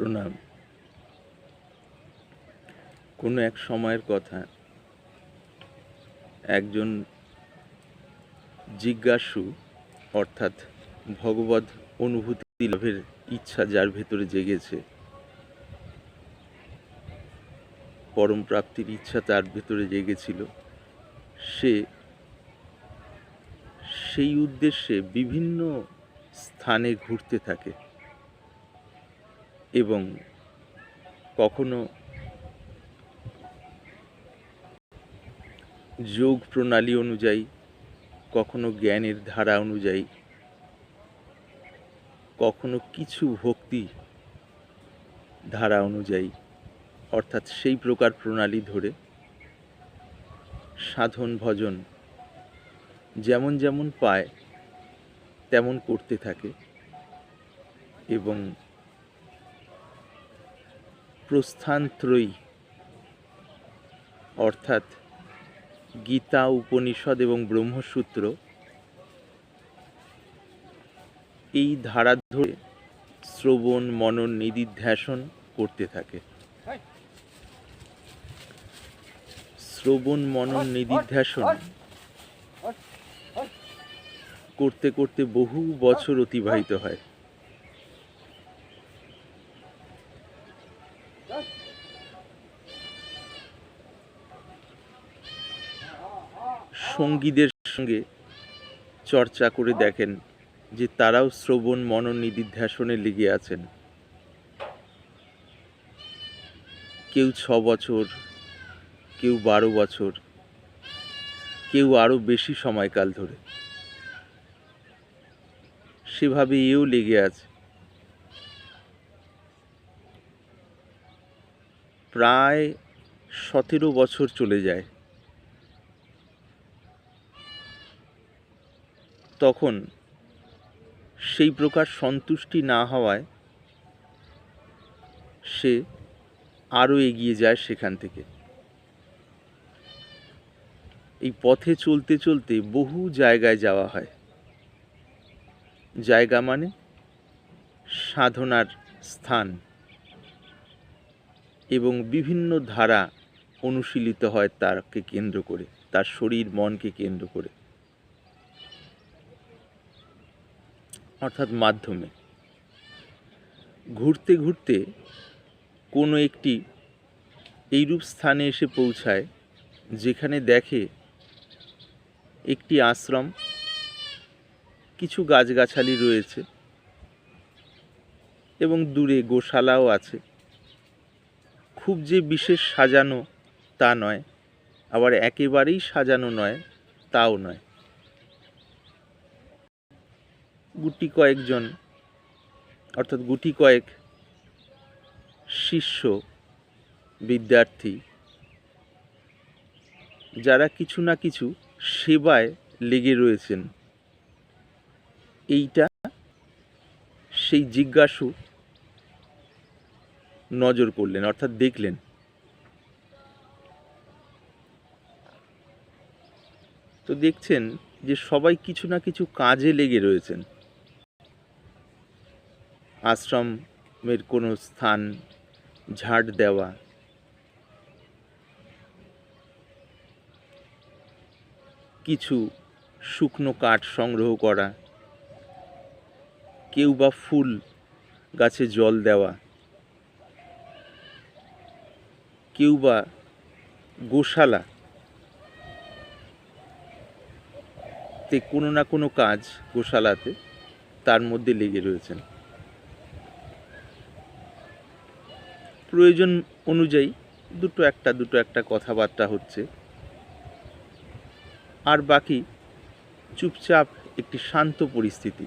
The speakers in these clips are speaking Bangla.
প্রণাম। কোনো এক সময়ের কথা একজন জিজ্ঞাসু, অর্থাৎ ভগবত অনুভূতি লাভের ইচ্ছা যার ভেতরে জেগেছে, পরম প্রাপ্তির ইচ্ছা তার ভেতরে জেগেছিল, সে সেই উদ্দেশ্যে বিভিন্ন স্থানে ঘুরতে থাকে। এবং কখনো যোগ প্রণালী অনুযায়ী, কখনো জ্ঞানের ধারা অনুযায়ী, কখনো কিছু ভক্তি ধারা অনুযায়ী, অর্থাৎ সেই প্রকার প্রণালী ধরে সাধন ভজন যেমন যেমন পায়, তেমন করতে থাকে এবং প্রস্থানত্রয়ী অর্থাৎ গীতা, উপনিষদ এবং ব্রহ্মসূত্র এই ধারা ধরে শ্রবণ, মনন নিদিধ্যাসন করতে থাকে। শ্রবণ, মনন নিদিধ্যাসন করতে করতে বহু বছর অতিবাহিত হয়। সঙ্গীদের সঙ্গে চর্চা করে দেখেন যে তারাও শ্রবণ মনন নিদিধ্যাসনে লেগে আছেন। কেউ ছ বছর, কেউ বারো বছর, কেউ আরও বেশি সময়কাল ধরে। সেভাবে এও লেগে আছে। প্রায় সতেরো বছর চলে যায়। তখন সেই প্রকার সন্তুষ্টি না হওয়ায় সে আরও এগিয়ে যায় সেখান থেকে। এই পথে চলতে চলতে বহু জায়গায় যাওয়া হয়। জায়গা মানে সাধনার স্থান এবং বিভিন্ন ধারা অনুশীলিত হয় তারকে কেন্দ্র করে, তার শরীর, মনকে কেন্দ্র করে। অর্থাৎ মাধ্যমে। ঘুরতে ঘুরতে কোনো একটি এইরূপ স্থানে এসে পৌঁছায়, যেখানে দেখে একটি আশ্রম, কিছু গাছগাছালি রয়েছে এবং দূরে গোশালাও আছে। খুব যে বিশেষ সাজানো তা নয়, আবার একেবারেই সাজানো নয়, তাও নয়। গুটি কয়েকজন, অর্থাৎ গুটি কয়েক শিষ্য, বিদ্যার্থী, যারা কিছু না কিছু সেবায় লেগে রয়েছেন। এইটা সেই জিজ্ঞাসু নজর করলেন, অর্থাৎ দেখলেন। তো দেখছেন যে সবাই কিছু না কিছু কাজে লেগে রয়েছেন। আশ্রমের কোনো স্থান ঝাড় দেওয়া। কিছু শুকনো কাঠ সংগ্রহ করা। কেউ বা ফুল গাছে জল দেওয়া। কেউ বা গোশালা। তে কোনো না কোনো কাজ গোশালাতে তার মধ্যে লেগে রয়েছেন। প্রয়োজন অনুযায়ী দুটো একটা দুটো একটা কথাবার্তা হচ্ছে। আর বাকি চুপচাপ একটি শান্ত পরিস্থিতি।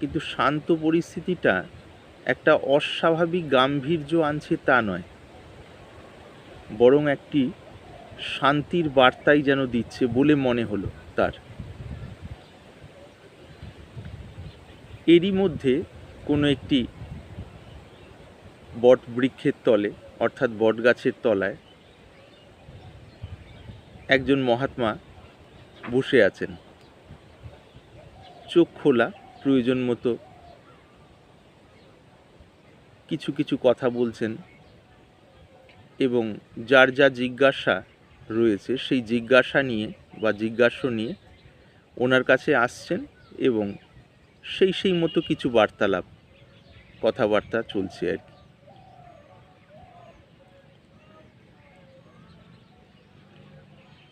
কিন্তু শান্ত পরিস্থিতিটা একটা অস্বাভাবিক গাম্ভীর্য আনছে তা নয়। বরং একটি শান্তির বার্তাই যেন দিচ্ছে বলে মনে হলো তার। এরই মধ্যে কোনো একটি বট বৃক্ষের তলে, অর্থাৎ বট গাছের তলায়, একজন মহাত্মা বসে আছেন। চোখ খোলা, প্রয়োজন মতো কিছু কিছু কথা বলছেন এবং যার যা জিজ্ঞাসা রয়েছে, সেই জিজ্ঞাসা নিয়ে বা জিজ্ঞাসা নিয়ে ওনার কাছে আসছেন এবং সেই সেই মতো কিছু বার্তালাপ, কথাবার্তা চলছে আর কি।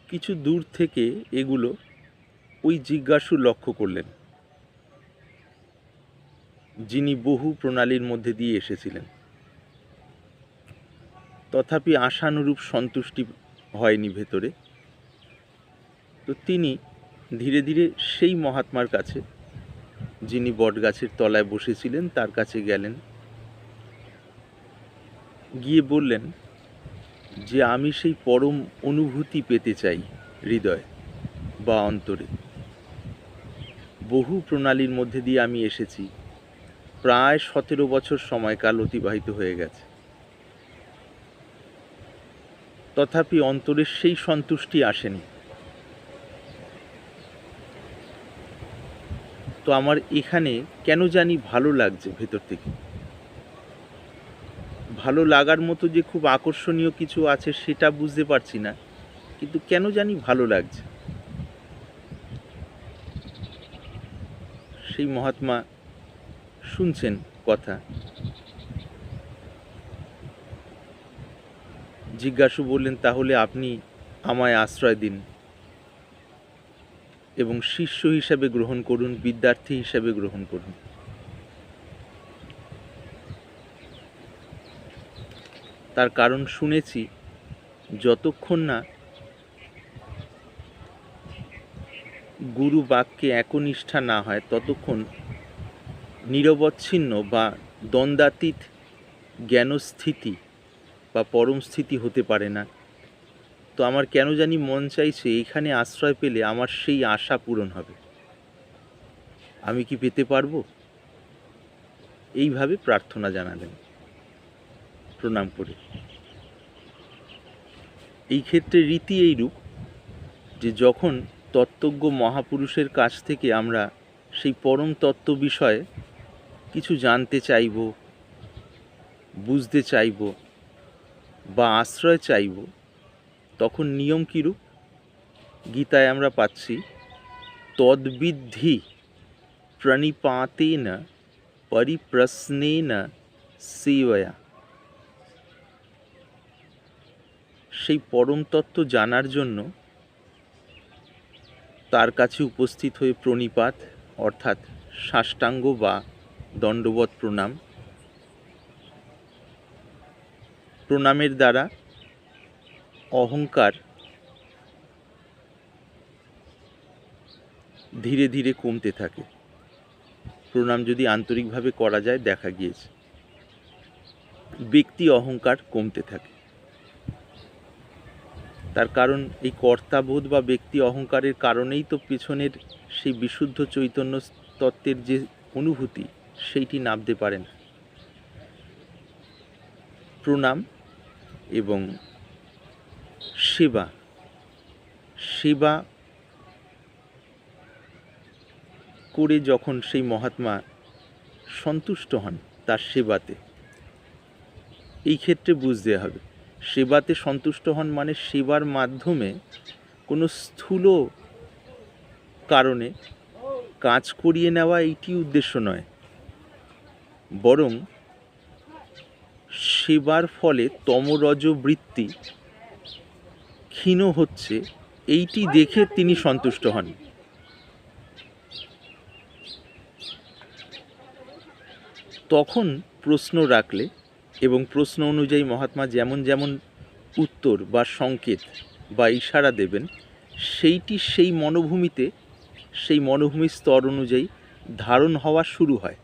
কিছু দূর থেকে এগুলো ওই জিজ্ঞাসু লক্ষ্য করলেন। যিনি বহু প্রণালীর মধ্যে দিয়ে এসেছিলেন। তথাপি আশানুরূপ সন্তুষ্টি হয়নি ভেতরে। তো তিনি ধীরে ধীরে সেই মহাত্মার কাছে, যিনি বটগাছের তলায় বসেছিলেন, তার কাছে গেলেন। গিয়ে বললেন যে আমি সেই পরম অনুভূতি পেতে চাই হৃদয় বা অন্তরে। বহু প্রণালীর মধ্যে দিয়ে আমি এসেছি। প্রায় সতেরো বছর সময়কাল অতিবাহিত হয়ে গেছে। তথাপি অন্তরের সেই সন্তুষ্টি আসেনি। তো আমার এখানে কেন জানি ভালো লাগছে ভেতর থেকে? ভালো লাগার মতো যে খুব আকর্ষণীয় কিছু আছে সেটা বুঝতে পারছি না, কিন্তু কেন জানি ভালো লাগছে। সেই মহাত্মা শুনছেন কথা। জিজ্ঞাসু বললেন, তাহলে আপনি আমায় আশ্রয় দিন এবং শিষ্য হিসাবে গ্রহণ করুন, বিদ্যার্থী হিসাবে গ্রহণ করুন। তার কারণ শুনেছি, যতক্ষণ না গুরু বাক্যে একনিষ্ঠা না হয়, ততক্ষণ নিরবচ্ছিন্ন বা দ্বন্দ্বাতীত জ্ঞানস্থিতি বা পরম স্থিতি হতে পারে না। তো আমার কেন জানি মন চাইছে এইখানে আশ্রয় পেলে আমার সেই আশা পূরণ হবে। আমি কি পেতে পারব? এইভাবে প্রার্থনা জানালেন। প্রণাম করে। এই ক্ষেত্রে রীতি এইরূপ যে যখন তত্ত্বজ্ঞ মহাপুরুষের কাছ থেকে আমরা সেই পরম তত্ত্ব বিষয়ে কিছু জানতে চাইব, বুঝতে চাইব বা আশ্রয় চাইব, তখন নিয়ম কীরূপ? গীতায় আমরা পাচ্ছি, তদ্বিদ্ধি প্রণিপাতেন পরিপ্রশ্নেন সেবয়া। সেই পরম তত্ত্ব জানার জন্য তার কাছে উপস্থিত হয়ে প্রণিপাত, অর্থাৎ সাষ্টাঙ্গ বা দণ্ডবত প্রণাম, প্রণামের দ্বারা অহংকার ধীরে ধীরে কমতে থাকে। প্রণাম যদি আন্তরিকভাবে করা যায়, দেখা গিয়েছে। ব্যক্তি অহংকার কমতে থাকে। তার কারণ এই কর্তাবোধ বা ব্যক্তি অহংকারের কারণেই তো পেছনের সেই বিশুদ্ধ চৈতন্য তত্ত্বের যে অনুভূতি, সেইটি নামতে পারে না প্রণাম এবং সেবা। সেবা করে যখন সেই মহাত্মা সন্তুষ্ট হন তার সেবাতে। এই ক্ষেত্রে বুঝতে হবে সেবাতে সন্তুষ্ট হন মানে সেবার মাধ্যমে কোনো স্থূল কারণে কাজ করিয়ে নেওয়া এইটি উদ্দেশ্য নয়। বরং সেবার ফলে তমরজ বৃত্তি ক্ষীণ হচ্ছে, এইটি দেখে তিনি সন্তুষ্ট হন। তখন প্রশ্ন রাখলে এবং প্রশ্ন অনুযায়ী মহাত্মা যেমন যেমন উত্তর বা সংকেত বা ইশারা দেবেন, সেইটি সেই মনোভূমিতে, সেই মনোভূমির স্তর অনুযায়ী ধারণ হওয়া শুরু হয়।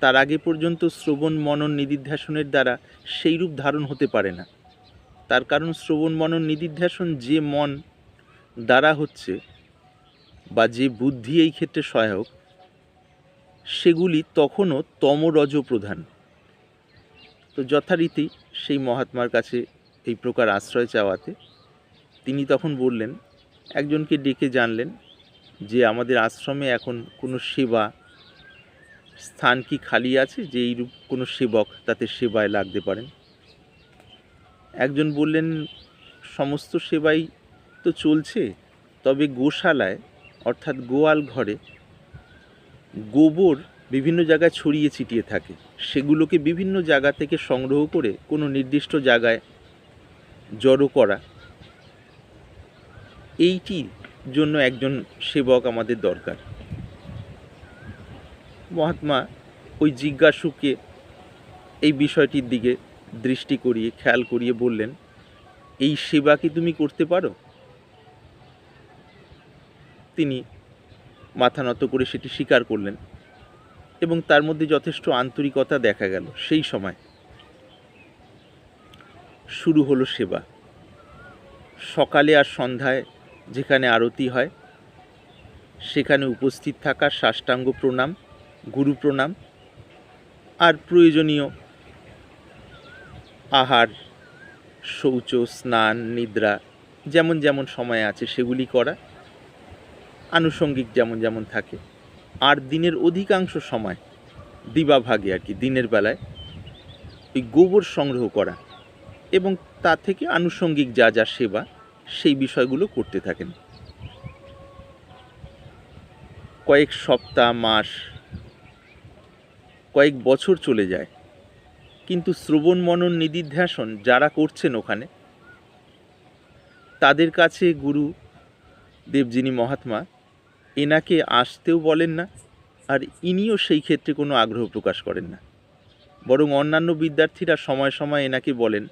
তার আগে পর্যন্ত শ্রবণ, মনন নিদিধ্যাসনের দ্বারা সেই রূপ ধারণ হতে পারে না। তার কারণ শ্রবণ, মনন নিদিধ্যাসন যে মন দ্বারা হচ্ছে বা যে বুদ্ধি এই ক্ষেত্রে সহায়ক, সেগুলি তখনও তমরজ প্রধান তো যথারীতি সেই মহাত্মার কাছে এই প্রকার আশ্রয় চাওয়াতে তিনি তখন বললেন, একজনকে ডেকে জানলেন যে আমাদের আশ্রমে এখন কোনো সেবা স্থান কি খালি আছে যে এইরূপ কোনো সেবক তাতে সেবায় লাগতে পারেন? একজন বললেন, সমস্ত সেবাই তো চলছে, তবে গোশালায়, অর্থাৎ গোয়াল ঘরে গোবর বিভিন্ন জায়গায় ছড়িয়ে ছিটিয়ে থাকে। সেগুলোকে বিভিন্ন জায়গা থেকে সংগ্রহ করে কোনো নির্দিষ্ট জায়গায় জড়ো করা। এইটির জন্য একজন সেবক আমাদের দরকার। মহাত্মা ওই জিজ্ঞাসুকে এই বিষয়টির দিকে দৃষ্টি করিয়ে, খেয়াল করিয়ে বললেন, এই সেবা কি তুমি করতে পারো? তিনি মাথা নত করে সেটি স্বীকার করলেন। এবং তার মধ্যে যথেষ্ট আন্তরিকতা দেখা গেল। সেই সময় শুরু হলো সেবা। সকালে আর সন্ধ্যায় যেখানে আরতি হয়, সেখানে উপস্থিত থাকা সাষ্টাঙ্গ প্রণাম, গুরু প্রণাম আর প্রয়োজনীয় আহার, শৌচ, স্নান, নিদ্রা যেমন যেমন সময় আছে সেগুলি করা। আনুষঙ্গিক যেমন যেমন থাকে। আর দিনের অধিকাংশ সময় দিবাভাগে আর কি, দিনের বেলায় ওই গোবর সংগ্রহ করা এবং তা থেকে আনুষঙ্গিক যা যা সেবা সেই বিষয়গুলো করতে থাকেন। কয়েক সপ্তাহ, মাস, কয়েক বছর চলে যায়, কিন্তু শ্রবণ মনন নিদিধ্যাসন যারা করছেন ওখানে, তাদের কাছে গুরু দেবজিনী মহাত্মা এনাকে আসতেও বলেন না, আর ইনিও সেই ক্ষেত্রে কোনো আগ্রহ প্রকাশ করেন না। বরং অন্যান্য বিদ্যার্থীরা সময় সময় এনাকে বলেন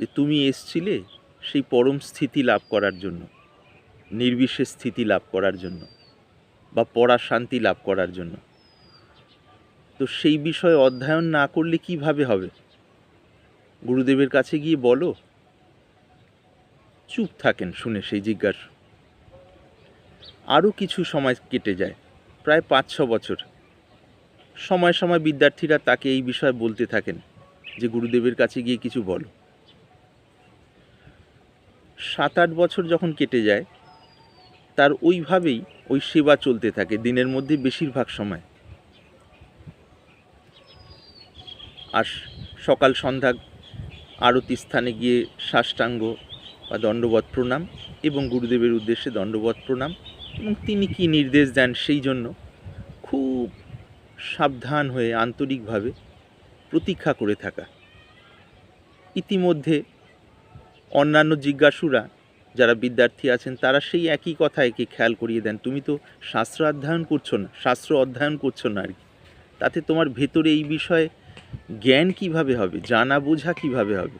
যে, তুমি এসছিলে সেই পরম স্থিতি লাভ করার জন্য, নির্বিশেষ স্থিতি লাভ করার জন্য, বা পড়া শান্তি লাভ করার জন্য। তো সেই বিষয়ে অধ্যয়ন না করলে কীভাবে হবে? গুরুদেবের কাছে গিয়ে বলো। চুপ থাকেন, শুনে সেই জিজ্ঞাসা আরও কিছু সময় কেটে যায়, প্রায় পাঁচ ছ বছর। সময় সময় বিদ্যার্থীরা তাকে এই বিষয়ে বলতে থাকেন যে, গুরুদেবের কাছে গিয়ে কিছু বলো। সাত আট বছর যখন কেটে যায়, তার ওইভাবেই ওই সেবা চলতে থাকে, দিনের মধ্যে বেশিরভাগ সময়। আর সকাল সন্ধ্যা আরতি স্থানে গিয়ে সাষ্টাঙ্গ বা দণ্ডবধ প্রণাম এবং গুরুদেবের উদ্দেশ্যে দণ্ডবধ প্রণাম এবং তিনি কি নির্দেশ দেন সেই জন্য খুব সাবধান হয়ে আন্তরিকভাবে প্রতীক্ষা করে থাকা। ইতিমধ্যে অন্যান্য জিজ্ঞাসুরা যারা বিদ্যার্থী আছেন, তারা সেই একই কথা একে খেয়াল করিয়ে দেন, তুমি তো শাস্ত্র অধ্যয়ন করছ না, শাস্ত্র অধ্যয়ন করছ না আর কি তাতে তোমার ভেতরে এই বিষয়ে জ্ঞান কীভাবে হবে, জানা বোঝা কীভাবে হবে?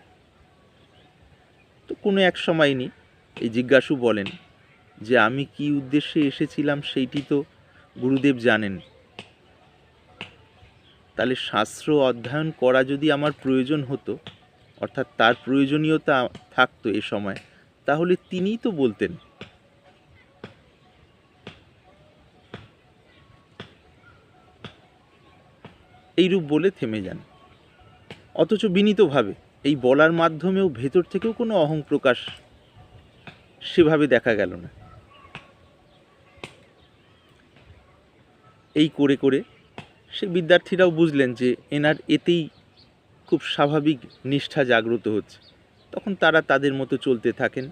তো কোনো এক সময় নি এই জিজ্ঞাসু বলেন যে আমি কি উদ্দেশ্যে এসেছিলাম সেইটি তো গুরুদেব জানেন। তাহলে শাস্ত্র অধ্যয়ন করা যদি আমার প্রয়োজন হতো, অর্থাৎ তার প্রয়োজনীয়তা থাকতো এ সময়, তাহলে তিনিই তো বলতেন। এইরূপ বলে থেমে যান। অথচ বিনীতভাবে এই বলার মাধ্যমেও ভেতর থেকেও কোনো অহং প্রকাশ সেভাবে দেখা গেল না। এই করে করে সে বিদ্যার্থীরাও বুঝলেন যে এনার এতেই খুব স্বাভাবিক নিষ্ঠা জাগ্রত হচ্ছে। তখন তারা তাদের মতো চলতে থাকেন।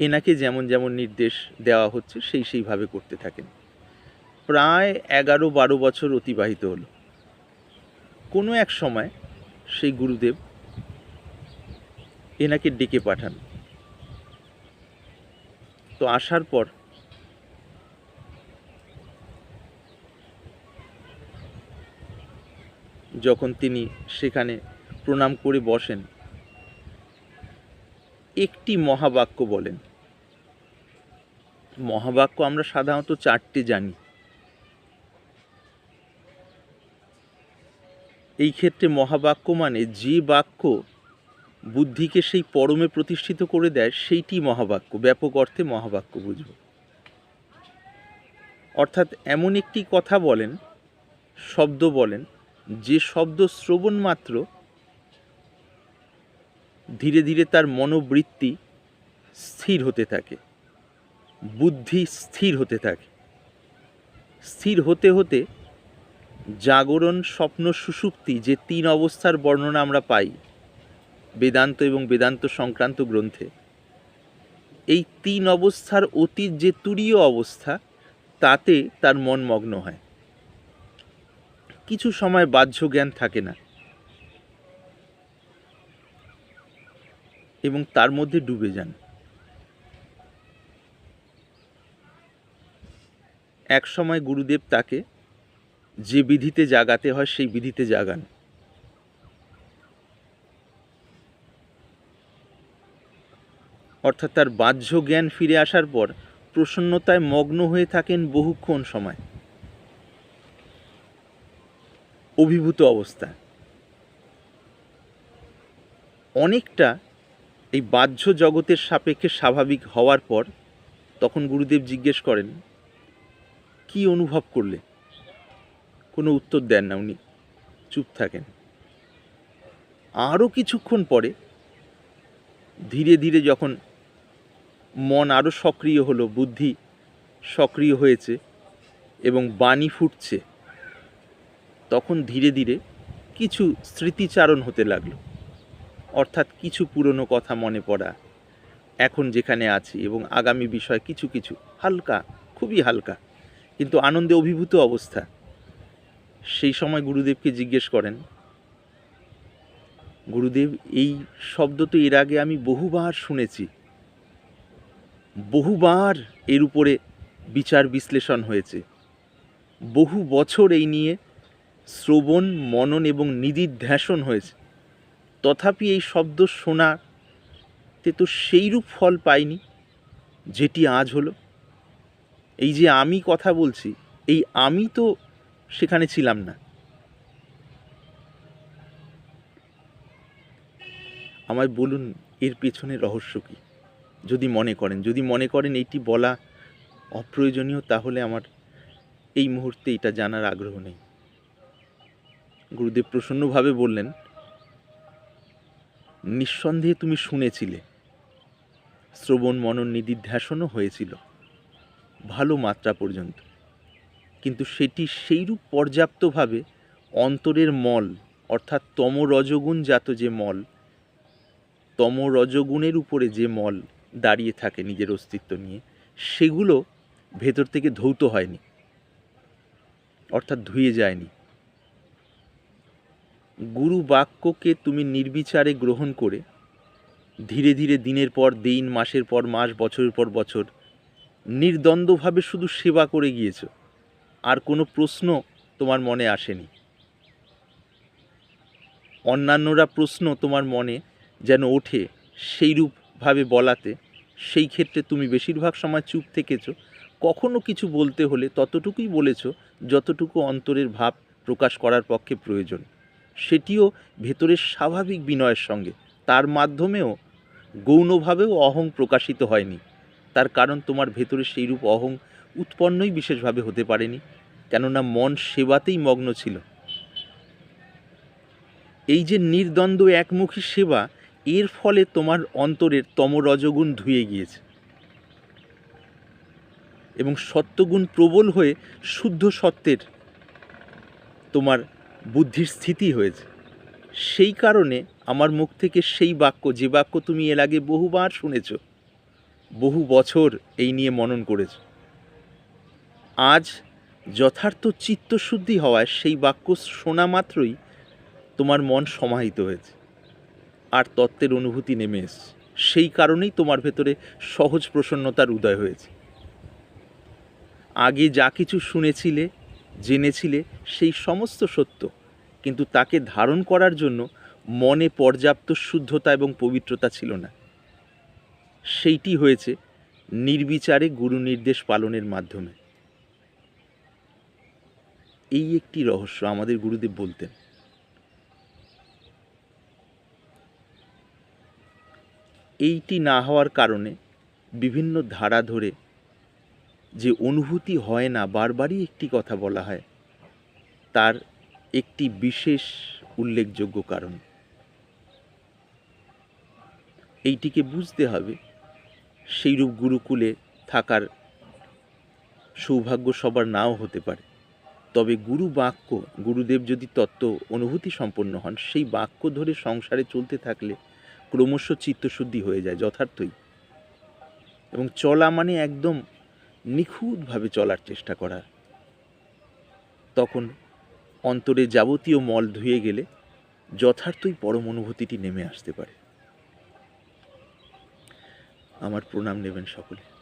এনাকে যেমন যেমন নির্দেশ দেওয়া হচ্ছে, সেই সেইভাবে করতে থাকেন। প্রায় এগারো বারো বছর অতিবাহিত হলো। কোনো এক সময় সেই গুরুদেব এনাকে ডেকে পাঠান। তো আসার পর যখন তিনি সেখানে প্রণাম করে বসেন, একটি মহাবাক্য বলেন। মহাবাক্য আমরা সাধারণত চারটে জানি। এই ক্ষেত্রে মহাবাক্য মানে যে বাক্য বুদ্ধিকে সেই পরমে প্রতিষ্ঠিত করে দেয়, সেইটি মহাবাক্য, ব্যাপক অর্থে মহাবাক্য বুঝব। অর্থাৎ এমন একটি কথা বলেন, শব্দ বলেন যে শব্দ শ্রবণ মাত্র, ধীরে ধীরে তার মনোবৃত্তি স্থির হতে থাকে, বুদ্ধি স্থির হতে থাকে। স্থির হতে হতে জাগরণ, স্বপ্ন সুষুপ্তি যে তিন অবস্থার বর্ণনা আমরা পাই, বেদান্ত এবং বেদান্ত সংক্রান্ত গ্রন্থে, এই তিন অবস্থার অতীত যে তুরীয় অবস্থা, তাতে তার মন মগ্ন হয়। কিছু সময় বাহ্য জ্ঞান থাকে না। এবং তার মধ্যে ডুবে যান। এক সময় গুরুদেব তাকে যে বিধিতে জাগাতে হয় সেই বিধিতে জাগান। অর্থাৎ তার বাহ্য জ্ঞান ফিরে আসার পর প্রসন্নতায় মগ্ন হয়ে থাকেন বহুক্ষণ সময়। অভিভূত অবস্থা। অনেকটা এই বাহ্য জগতের সাপেক্ষে স্বাভাবিক হওয়ার পর তখন গুরুদেব জিজ্ঞেস করেন, কি অনুভব করলে? কোনো উত্তর দেন না উনি, চুপ থাকেন। আরও কিছুক্ষণ পরে ধীরে ধীরে যখন মন আরও সক্রিয় হলো, বুদ্ধি সক্রিয় হয়েছে এবং বাণী ফুটছে তখন ধীরে ধীরে কিছু স্মৃতিচারণ হতে লাগল। অর্থাৎ কিছু পুরনো কথা মনে পড়া। এখন যেখানে আছি এবং আগামী বিষয় কিছু কিছু হালকা, খুবই হালকা, কিন্তু আনন্দে অভিভূত অবস্থা। সেই সময় গুরুদেবকে জিজ্ঞেস করেন, গুরুদেব, এই শব্দ তো এর আগে আমি বহুবার শুনেছি। বহুবার এর উপরে বিচার বিশ্লেষণ হয়েছে। বহু বছর এই নিয়ে শ্রবণ, মনন এবং নিদিধ্যাসন হয়েছে। তথাপি এই শব্দ শোনাতে তো সেইরূপ ফল পাইনি যেটি আজ হলো। এই যে আমি কথা বলছি, এই আমি তো সেখানে ছিলাম না। আমায় বলুন, এর পেছনে রহস্য কী? যদি মনে করেন, যদি মনে করেন এইটি বলা অপ্রয়োজনীয়, তাহলে আমার এই মুহূর্তে এটা জানার আগ্রহ নেই। গুরুদেব প্রসন্নভাবে বললেন, নিঃসন্দেহে তুমি শুনেছিলে, শ্রবণ মনন নিদিধ্যাসনও হয়েছিল, ভালো মাত্রা পর্যন্ত। কিন্তু সেটি সেইরূপ পর্যাপ্তভাবে অন্তরের মল, অর্থাৎ তম রজগুণ জাত যে মল তম রজগুণের উপরে যে মল দাঁড়িয়ে থাকে নিজের অস্তিত্ব নিয়ে, সেগুলো ভেতর থেকে ধৌত হয়নি, অর্থাৎ ধুয়ে যায়নি। গুরু বাক্যকে তুমি নির্বিচারে গ্রহণ করে, ধীরে ধীরে দিনের পর দিন, মাসের পর মাস, বছরের পর বছর, নির্দ্বন্দ্বভাবে শুধু সেবা করে গিয়েছ, আর কোনো প্রশ্ন তোমার মনে আসেনি। অন্যান্যরা প্রশ্ন তোমার মনে যেন ওঠে সেইরূপভাবে বলাতে, সেই ক্ষেত্রে তুমি বেশিরভাগ সময় চুপ থেকেছ। কখনো কিছু বলতে হলে ততটুকুই বলেছ যতটুকু অন্তরের ভাব প্রকাশ করার পক্ষে প্রয়োজন। সেটিও ভেতরের স্বাভাবিক বিনয়ের সঙ্গে। তার মাধ্যমেও গৌণভাবেও অহং প্রকাশিত হয়নি। তার কারণ তোমার ভেতরে সেইরূপ অহং উৎপন্নই বিশেষভাবে হতে পারেনি, কেননা মন সেবাতেই মগ্ন ছিল। এই যে নির্দ্বন্দ্ব একমুখী সেবা, এর ফলে তোমার অন্তরের তমরজগুণ ধুয়ে গিয়েছে। এবং সত্যগুণ প্রবল হয়ে শুদ্ধ সত্যের তোমার বুদ্ধির স্থিতি হয়েছে। সেই কারণে আমার মুখ থেকে সেই বাক্য, যে বাক্য তুমি এর আগে বহুবার শুনেছ, বহু বছর এই নিয়ে মনন করেছ। আজ যথার্থ চিত্তশুদ্ধি হওয়ায় সেই বাক্য শোনা মাত্রই তোমার মন সমাহিত হয়েছে, আর তত্ত্বের অনুভূতি নেমে এসছে। সেই কারণেই তোমার ভেতরে সহজ প্রসন্নতার উদয় হয়েছে। আগে যা কিছু শুনেছিলে জেনেছিলে সেই সমস্ত সত্য, কিন্তু তাকে ধারণ করার জন্য মনে পর্যাপ্ত শুদ্ধতা এবং পবিত্রতা ছিল না। সেইটি হয়েছে নির্বিচারে গুরু নির্দেশ পালনের মাধ্যমে। এই একটি রহস্য আমাদের গুরুদেব বলতেন। এইটি না হওয়ার কারণে বিভিন্ন ধারা ধরে যে অনুভূতি হয় না, বারবারই একটি কথা বলা হয়। তার একটি বিশেষ উল্লেখযোগ্য কারণ। এইটিকে বুঝতে হবে, সেইরূপ গুরুকুলে থাকার সৌভাগ্য সবার নাও হতে পারে। তবে গুরু বাক্য, গুরুদেব যদি তত্ত্ব, অনুভূতি সম্পন্ন হন, সেই বাক্য ধরে সংসারে চলতে থাকলে ক্রমশ চিত্তশুদ্ধি হয়ে যায়, যথার্থই। এবং চলা মানে একদম নিখুঁতভাবে চলার চেষ্টা করা তখন অন্তরে যাবতীয় মল ধুয়ে গেলে যথার্থই পরম অনুভূতিটি নেমে আসতে পারে। আমার প্রণাম নেবেন সকলে।